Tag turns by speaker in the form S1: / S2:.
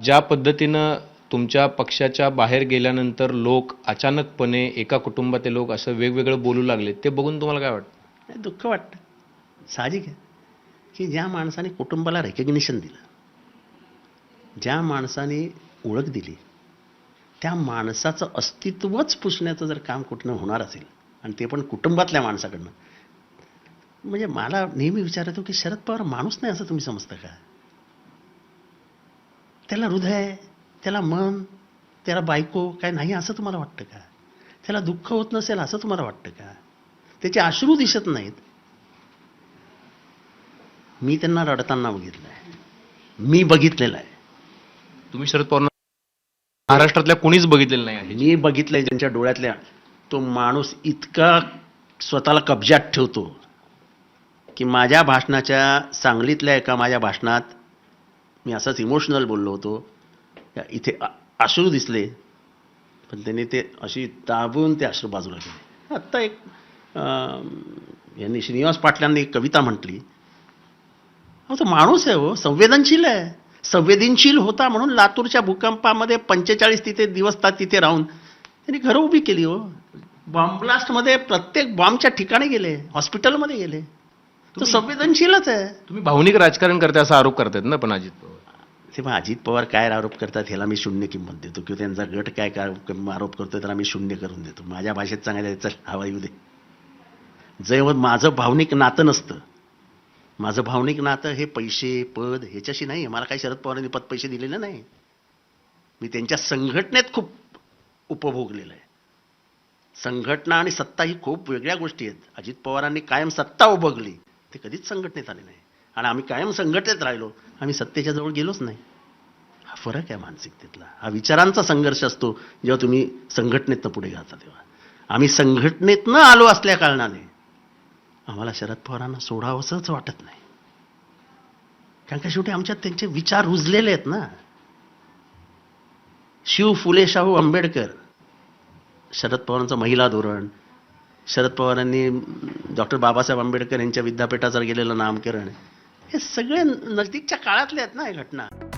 S1: ज्या पद्धतीनं तुमच्या पक्षाच्या बाहेर गेल्यानंतर लोक अचानकपणे एका कुटुंबातील लोक असं वेगवेगळं बोलू लागले ते बघून तुम्हाला काय वाटतं?
S2: दुःख वाटतं. साहजिक आहे. की ज्या माणसाने कुटुंबाला रेकग्निशन दिलं ज्या माणसाने ओळख दिली त्या माणसाचं अस्तित्वच पुसण्याचं जर काम कुठनं होणार असेल आणि ते पण कुटुंबातल्या माणसाकडनं म्हणजे मला नेहमी विचारतो की शरद पवार माणूस नाही असं तुम्ही समजता का? त्याला हृदय त्याला मन त्याला बायको काय नाही असं तुम्हाला वाटतं का? त्याला दुःख होत नसेल असं तुम्हाला वाटतं का? त्याचे अश्रू दिसत नाहीत. मी त्यांना रडताना बघितलं आहे मी बघितलेलं आहे.
S1: तुम्ही शरद पवार महाराष्ट्रातल्या कोणीच बघितलेलं नाही आहे.
S2: मी बघितलंय ज्यांच्या डोळ्यातल्या. तो माणूस इतका स्वतःला कब्जात ठेवतो की माझ्या भाषणाच्या सांगलीतल्या एका माझ्या भाषणात मी असंच इमोशनल बोललो होतो. या इथे अश्रू दिसले. पण त्यांनी ते अशी दाबून ते अश्रू बाजूला केले आत्ता एक यांनी श्रीनिवास पाटलांनी एक कविता म्हटली. अहो तो माणूस आहे हो संवेदनशील आहे. संवेदनशील होता म्हणून लातूरच्या भूकंपामध्ये पंचेचाळीस तिथे दिवस तात तिथे राहून त्यांनी घरं उभी केली हो. बॉम्ब ब्लास्टमध्ये प्रत्येक बॉम्बच्या ठिकाणी गेले हॉस्पिटलमध्ये गेले. तो संवेदनशीलच आहे.
S1: तुम्ही भावनिक राजकारण करते असा आरोप करतायत ना पण अजित
S2: तेव्हा अजित पवार काय आरोप करतात ह्याला मी शून्य किंमत देतो. किंवा त्यांचा गट काय काय आरोप करतो त्याला मी शून्य करून देतो. माझ्या भाषेत सांगायला चल हवा येऊ दे. जेव्हा माझं भावनिक नातं नसतं. माझं भावनिक नातं हे पैसे पद ह्याच्याशी नाही. मला काही शरद पवारांनी पद पैसे दिलेले नाही. मी त्यांच्या संघटनेत खूप उपभोगलेलं आहे. संघटना आणि सत्ता ही खूप वेगळ्या गोष्टी आहेत. अजित पवारांनी कायम सत्ता उभगली. ते कधीच संघटनेत आले नाही. आणि आम्ही कायम संघटनेत राहिलो. आम्ही सत्तेच्या जवळ गेलोच नाही. हा फरक आहे मानसिकतेतला. हा विचारांचा संघर्ष असतो जेव्हा तुम्ही संघटनेतनं पुढे जाता तेव्हा. आम्ही संघटनेतनं आलो असल्या कारणाने आम्हाला शरद पवारांना सोडावंसंच वाटत नाही. कारण का शेवटी आमच्यात त्यांचे विचार रुजलेले आहेत ना. शिव फुले शाहू आंबेडकर शरद पवारांचं महिला धोरण शरद पवारांनी डॉक्टर बाबासाहेब आंबेडकर यांच्या विद्यापीठाचं गेलेलं नामकरण हे सगळे नजदीकच्या काळातले आहेत ना या घटना.